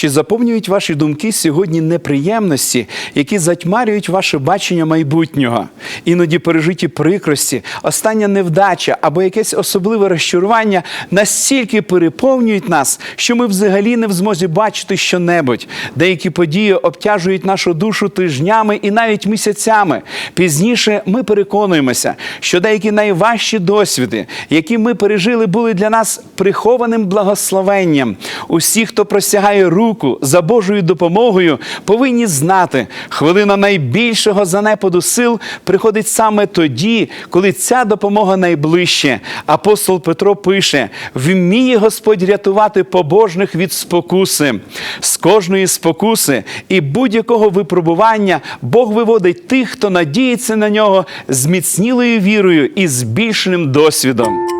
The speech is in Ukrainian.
Чи заповнюють ваші думки сьогодні неприємності, які затьмарюють ваше бачення майбутнього? Іноді пережиті прикрості, остання невдача або якесь особливе розчарування настільки переповнюють нас, що ми взагалі не в змозі бачити щонебудь. Деякі події обтяжують нашу душу тижнями і навіть місяцями. Пізніше ми переконуємося, що деякі найважчі досвіди, які ми пережили, були для нас прихованим благословенням. Усі, хто простягає руку за Божою допомогою, повинні знати, хвилина найбільшого занепаду сил приходить саме тоді, коли ця допомога найближче. Апостол Петро пише: вміє Господь рятувати побожних від спокуси. З кожної спокуси і будь-якого випробування Бог виводить тих, хто надіється на нього з міцнілою вірою і збільшеним досвідом.